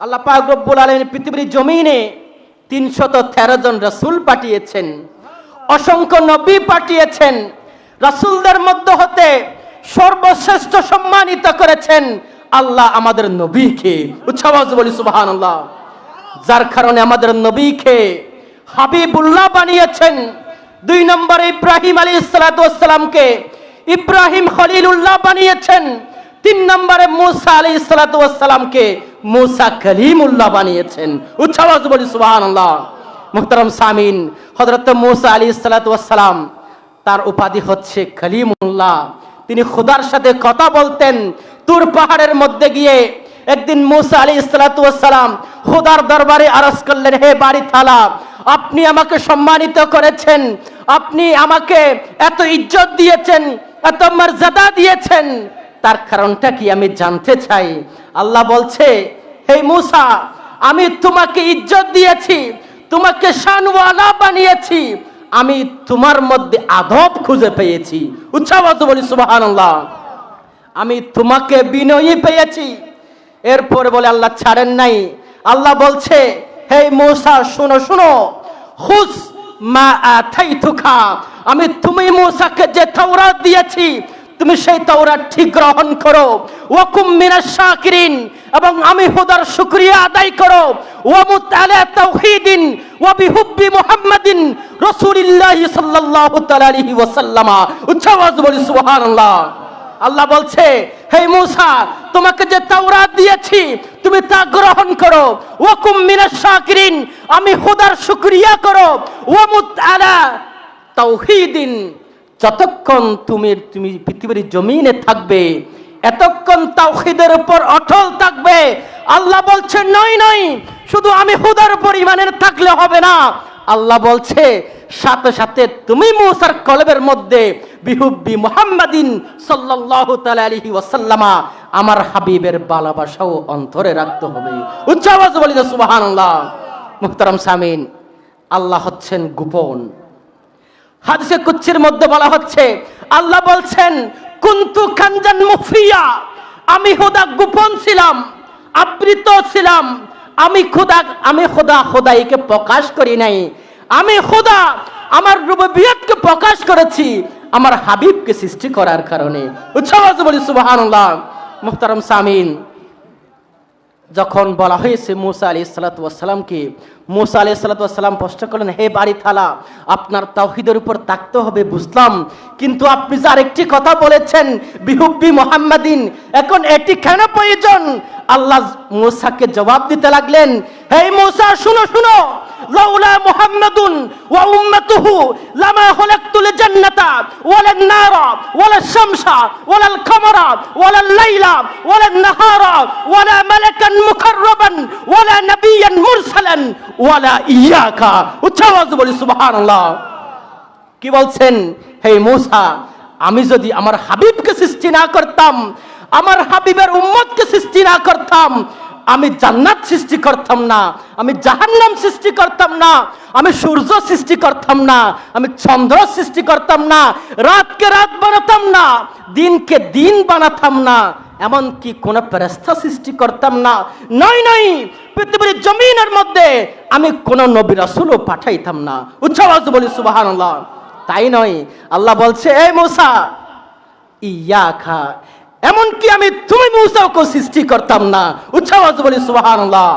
আল্লাহ পাক রব্বুল পৃথিবীর জমিনে তিনশত তেরো জন রাসূল পাঠিয়েছেন। অসংখ্য নবী পাঠিয়েছেন। রাসূলদের মধ্য হতে সর্বশ্রেষ্ঠ সম্মানিত করেছেন আল্লাহ আমাদের নবীকে। উচ্ছাবাজ বলি সুবাহান আল্লাহ যার কারণে আমাদের নবীকে হাবিবুল্লাহ বানিয়েছেন। দুই নম্বরে ইব্রাহিম আলী সালাতামকে ইব্রাহিম খলিলুল্লাহ বানিয়েছেন। তিন নম্বরে মুসা আলী সালাতামকে মুসা কলিমুল্লাহ বানিয়েছেন। উচ্ছাবাজ বলি সুবাহান সামিন হজরত মুসা আলী সালাতাম তার উপাধি হচ্ছে কলিমুল্লাহ। তিনি খুদার সাথে কথা বলতেন। তুর পাহাড়ের মধ্যে গিয়ে একদিন মুসা আলী ইসলাতাম খুদার দরবারে আরজ করলেন, হে বাড়ি থালা, আপনি আমাকে সম্মানিত করেছেন। আপনি আমাকে এত ইজ্জত দিয়েছেন, এত মর্যাদা দিয়েছেন। তার কারণটা কি আমি জানতে চাই? আল্লাহ বলছে, হে মুসা, আমি তোমাকে ইজ্জত দিয়েছি, তোমাকে শানওয়ালা বানিয়েছি, আমি তোমার মধ্যে আদব খুঁজে পেয়েছি। উচ্ছাবাদ বলি সুবাহান আমি তোমাকে বিনয়ী পেয়েছি। এরপরে বলে, আল্লাহ ছাড়েন নাই। আল্লাহ বলছে, হে মৌসা, শোনো শোনো। হুস মা আথাই আমি তুমি মৌসাকে যে তাওরাত দিয়েছি তুমি সেই তাওরাত ঠিক গ্রহণ করো। ওয়াকুম মিনাশ শাকিরিন, এবং আমি হুদার শুকরিয়া আদায় করো। ওয়ামুত আলা তাওহীদিন ওয়া বিহুব্বি মুহাম্মাদিন রাসূলিল্লাহি সাল্লাল্লাহু তাআলা আলাইহি ওয়াসাল্লামা। উচ্চাওয়াজ বলি, সুবহানাল্লাহ। আল্লাহ বলছে, হে মুসা, তোমাকে যে তাওরাত দিয়েছি, তুমি তা গ্রহণ করো। ওয়াকুম মিনাশ শাকিরিন, আমি খোদার শুকরিয়া করো। ওয়ামুত আলা তাওহীদিন যতক্ষণ তুমি তুমি পৃথিবীর জমিনে থাকবে, এতক্ষণ তাওহীদের উপর অটল থাকবে। আল্লাহ বলছে নয় নয় শুধু আমি খুদার উপর ইমানের থাকলে হবে না। আল্লাহ বলছে, সাথে সাথে তুমি মুসার কলবের মধ্যে বিহুব্বি মুহাম্মাদিন সাল্লাল্লাহু তাআলা আলাইহি ওয়াসাল্লামা, আমার হাবিবের ভালোবাসাও অন্তরে রাখতে হবে। উচ্চ আওয়াজ বলি না সুবহানাল্লাহ। মুহতারাম সামিন, আল্লাহ হচ্ছেন গোপন। হাদিসে কুচ্ছির মধ্যে বলা হচ্ছে, আল্লাহ বলছেন, কুন্তু খানজান মুফিয়া, আমি খোদা গোপন ছিলাম, আবৃত ছিলাম, আমি খোদা আমি খোদা খোদাইকে প্রকাশ করি নাই। আমি খোদা আমার রুবিয়তকে প্রকাশ করেছি, আমার হাবিবকে সৃষ্টি করার কারণে। উৎসাহ বলি মুহতারাম সামিন, যখন বলা হয়েছে, মুসা আলি সালাতামকে মুসা আলি সালাতাম প্রশ্ন করলেন, হে বাড়ি থালা, আপনার তাওহিদের উপর থাকতে হবে, বুঝলাম। কিন্তু আপনি যে আরেকটি কথা বলেছেন বিহুব্বি মোহাম্মদিন, এখন এটি কেন প্রয়োজন? আল্লাহ মুসাকে জবাব দিতে লাগলেন, হে মুসা, শুনো শুনো। লাউলা মুরসালান ওয়ালা ইয়াকা। উচ্চাওয়াজ বলি, সুবহানাল্লাহ। কি বলছেন? হে মুসা, আমি যদি আমার হাবিবকে সৃষ্টি না করতাম, আমার হাবিবের উম্মতকে সৃষ্টি না করতাম, আমি জান্নাত সৃষ্টি করতাম না, আমি জাহান্নাম সৃষ্টি করতাম না, আমি সূর্য সৃষ্টি করতাম না, আমি চন্দ্র সৃষ্টি করতাম না, রাতকে রাত বানাতাম না, দিনকে দিন বানাতাম না। এমনকি কোন ফেরেস্তা সৃষ্টি করতাম না। নয় নয়, পৃথিবীর জমিনের মধ্যে আমি কোন নবী রাসূলও পাঠাইতাম না। উচ্চাওয়াজ বলি, সুবহানাল্লাহ। তাই নয়, আল্লাহ বলছে এই মুসা ইয়া খা এমনকি আমি তুমি মুসাকে সৃষ্টি করতাম না। উচ্ছাওয়াজ বলি, সুবহানাল্লাহ।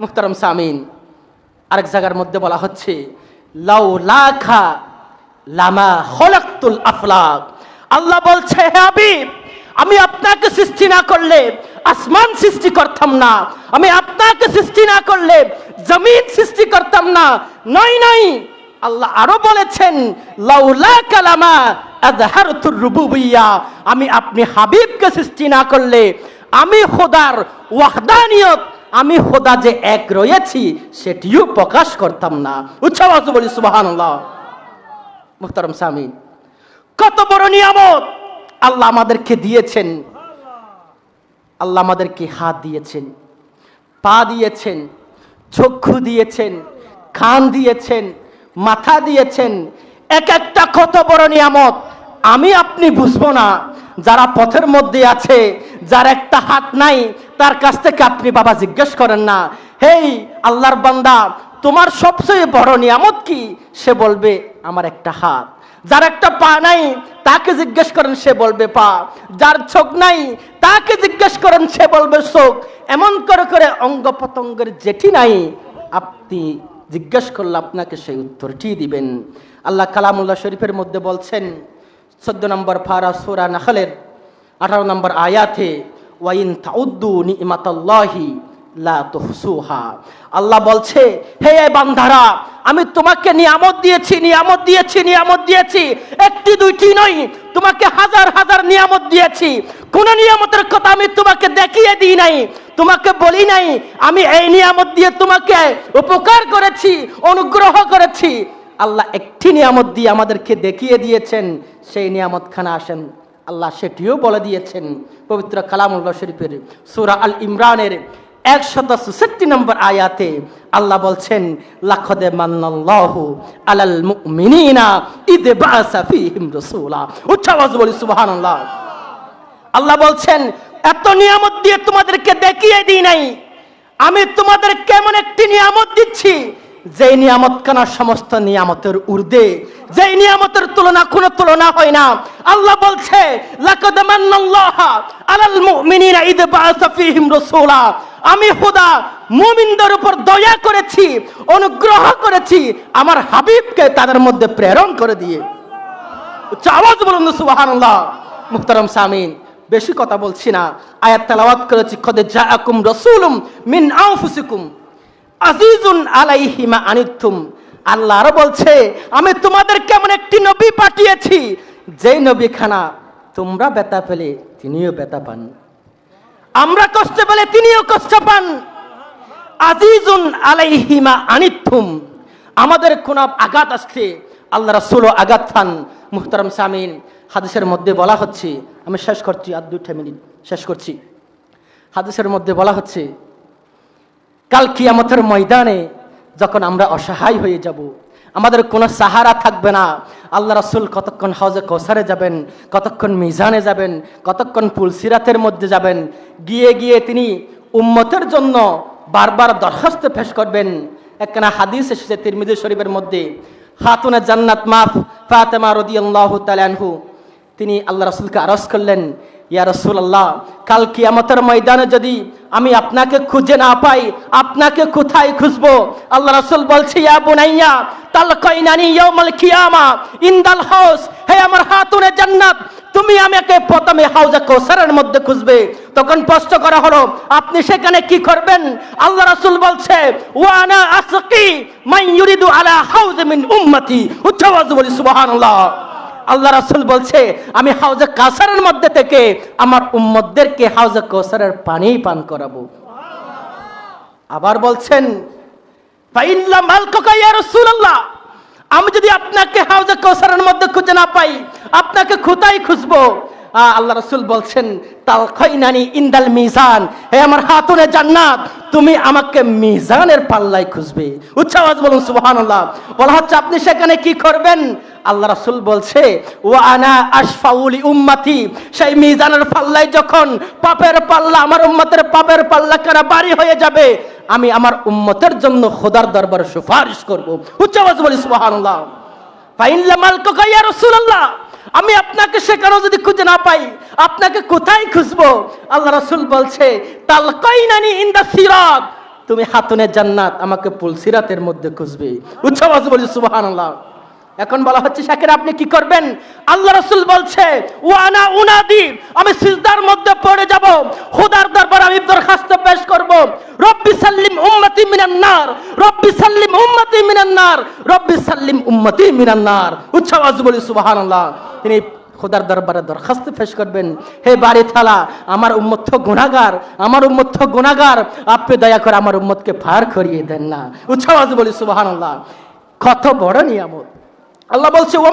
মুহতারাম সামিন, আরেক জায়গার মধ্যে বলা হচ্ছে লাউ লাখা লামা খলাকতুল আফলাক। আল্লাহ বলছে, হে হাবিব আমি আপনাকে সৃষ্টি না করলে আসমান সৃষ্টি করতাম না। আমি আপনাকে সৃষ্টি না করলে জমিন সৃষ্টি করতাম না। নয় নয় আল্লাহ আরও বলেছেন, লাউলা কালামা আযহারতুর রুবুবিয়্যা আমি আপনি হাবিবকে সৃষ্টি না করলে আমি খোদার ওয়াহদানিয়ত, আমি খোদা যে এক রয়েছি, সেটিও প্রকাশ করতাম না। উচ্চাবাস বলি, সুবহানাল্লাহ। মুহতারাম সামিন। কত বড় নিয়ামত! আল্লাহ আমাদেরকে দিয়েছেন। আল্লাহ আমাদেরকে হাত দিয়েছেন, পা দিয়েছেন, চক্ষু দিয়েছেন খান দিয়েছেন, মাথা দিয়েছেন। এক একটা কত বড় নিয়ামত। আমি আপনি বুঝব না, যারা পথের মধ্যে আছে, যার একটা হাত নাই, তার কাছ থেকে আপনি বাবা জিজ্ঞেস করেন না, হেই, আল্লাহর বান্দা, তোমার সবচেয়ে বড় নিয়ামত কি? সে বলবে, আমার একটা হাত। যার একটা পা নাই তাকে জিজ্ঞেস করেন, সে বলবে, পা, যার চোখ নাই, তাকে জিজ্ঞেস করেন, সে বলবে, চোখ। এমন করে করে অঙ্গ প্রত্যঙ্গের যেটি নাই। আপনি জিজ্ঞেস করলে আপনাকে সেই উত্তরটি দিবেন। আল্লাহ কালামুল্লাহ শরীফের মধ্যে বলছেন, চোদ্দ নম্বর ফারা সুরা নাখলের আঠারো নম্বর আয়াতে, ওয়াইন তাউদ্দু নিমাতাল্লাহি আল্লাহ বলছে, হে বান্ধারা আমি তোমাকে নিয়ামত দিয়েছি নিয়ামত দিয়েছি নিয়ামত দিয়েছি। একটি, দুইটি নয় তোমাকে হাজার হাজার নিয়ামত দিয়েছি। কোন নিয়ামতের কথা আমি তোমাকে দেখিয়ে দিই নাই, তোমাকে বলি নাই। আমি এই নিয়ামত দিয়ে তোমাকে উপকার করেছি, অনুগ্রহ করেছি। আল্লাহ একটি নিয়ামত দিয়ে আমাদেরকে দেখিয়ে দিয়েছেন, সেই নিয়ামত খানা আসেন। আল্লাহ সেটিও বলে দিয়েছেন, পবিত্র কালামুল্লাহ শরীফের সুরা আল ইমরানের নম্বর আয়াতে আল্লাহ বলছেন উচ্চ আল্লাহ বলছেন, এত নিয়ামত দিয়ে তোমাদেরকে দেখিয়ে দিই নাই। আমি তোমাদের কেমন একটি নিয়ামত দিচ্ছি যেই নিয়ামত কানা সমস্ত নিয়ামতের ঊর্ধ্বে, যেই নিয়ামতের তুলনা কোনো তুলনা হয় না। আল্লাহ বলছে আমি খোদা মুমিনদের উপর দয়া করেছি, অনুগ্রহ করেছি, আমার হাবিবকে তাদের মধ্যে প্রেরণ করে দিয়ে। উচ্চ আওয়াজ বলুন সুবহানাল্লাহ। মুহতারাম সামিন, বেশি কথা বলছি না। আয়াত তেলাওয়াত করেছি, কদে জাআকুম রাসূলুম মিন আনফুসিকুম। আজিজুন আলাইহি মা আনিতুম। আল্লাহ আরও বলছে, আমি তোমাদের কেমন একটি নবী পাঠিয়েছি। যেই নবী খানা তোমরা ব্যথা পেলে তিনিও ব্যথা পান। আমরা কষ্ট পেলে তিনিও কষ্ট পান। আজিজুন আলাইহিমা আনিতুম। আমাদের কোন আঘাত আসছে, আল্লাহ রাসূলও আঘাত পান মুহতারাম সামিন, হাদিসের মধ্যে বলা হচ্ছে, আমি শেষ করছি, আর দুইটা মিনিট শেষ করছি। হাদিসের মধ্যে বলা হচ্ছে কাল কিয়ামতের ময়দানে যখন আমরা অসহায় হয়ে যাব, আমাদের কোনো সাহারা থাকবে না। আল্লাহ রসুল কতক্ষণ হজে কৌসারে যাবেন, কতক্ষণ মিজানে যাবেন, কতক্ষণ পুলসিরাতের মধ্যে যাবেন, গিয়ে গিয়ে তিনি উম্মতের জন্য বারবার দরখাস্ত পেশ করবেন। একখানা হাদিস এসেছে তিরমিজি শরীফের মধ্যে খাতুনে জান্নাত মাফ ফাতেমা রদিয়াল্লাহু তাআলা আনহু। তিনি আল্লাহ রাসূলকে আরজ করলেন, ইয়া রাসূলুল্লাহ, কাল কিয়ামতের ময়দানে যদি আমি আপনাকে খুঁজে না পাই, আপনাকে কোথায় খুঁজবো? আল্লাহ রাসূল বলছে, ইয়া বুনাইয়া, তালকাইনানি ইয়াউমাল কিয়ামা, ইনদাল হাউস, হে আমার হাতুনে জান্নাত, তুমি আমাকে প্রথমে হাউজে কৌসারের মধ্যে খুঁজবে। তখন প্রশ্ন করা হলো, আপনি সেখানে কি করবেন? আল্লাহ রাসুল বলছে ওয়ানা আসকি ইউরিদু আলা হাউজ মিন উম্মতি। উচ্চ বলি, সুবহানাল্লাহ। আল্লাহ রাসুল বলছে, আমি হাউজে কাসারের মধ্যে থেকে আমার উম্মদদেরকে হাউজে কৌসারের পানি পান করাবো। আবার বলছেন আমি যদি আপনাকে হাউজে কৌসারের মধ্যে খুঁজে না পাই, আপনাকে খুতাই খুঁজবো। আল্লাহ রাসূল বলছেন তাল খৈনানি ইন্দাল মিজান। হে আমার হাতুনে জান্নাত, তুমি আমাকে মিজানের পাল্লায় খুঁজবে। উচ্চ আওয়াজ বলুন, সুবহানাল্লাহ। বলা হচ্ছে, আপনি সেখানে কি করবেন? আল্লাহ রাসূল বলছে ও আনা আশফাউলি উম্মতি সেই মিজানের পাল্লায় যখন পাপের পাল্লা, আমার উম্মতের পাপের পাল্লা কারা বাড়ি হয়ে যাবে, আমি আমার উম্মতের জন্য খোদার দরবারে সুপারিশ করব। উচ্চ আওয়াজ বলি, সুবহানাল্লাহ। ফাইনলা মালকুকা ইয়া রাসূলুল্লাহ। আমি আপনাকে সেখানেও যদি খুঁজে না পাই, আপনাকে কোথায় খুঁজবো? আল্লাহ রসুল বলছে, তালকাইনানি ইন দা তুমি হাতুনে জান্নাত আমাকে পুল সিরাতের মধ্যে খুঁজবে। উচ্চ বলি সুবাহ সুবহানাল্লাহ। এখন বলা হচ্ছে, শাকির, আপনি কি করবেন? আল্লাহ রাসূল বলছে, ওয়ানা উনাদি, আমি সিজদার মধ্যে পড়ে যাব, খোদার দরবার আমি দরখাস্ত পেশ করব। রব্বি সাল্লিম উম্মতি মিনান নার, রব্বি সাল্লিম উম্মতি মিনান নার, রব্বি সাল্লিম উম্মতি মিনান নার। উচ্চ আওয়াজ বলি, সুবহানাল্লাহ। তিনি খোদার দরবারে দরখাস্ত পেশ করবেন। হে বাড়ি থালা, আমার উম্মত গুণাগার আমার উম্মত গুণাগার আপনি দয়া করে আমার উম্মতকে ফার করিয়ে দেন না। উচ্চ আওয়াজ বলি, সুবহানাল্লাহ। কত বড় নিয়ামত। আল্লাহ বলছে ওমা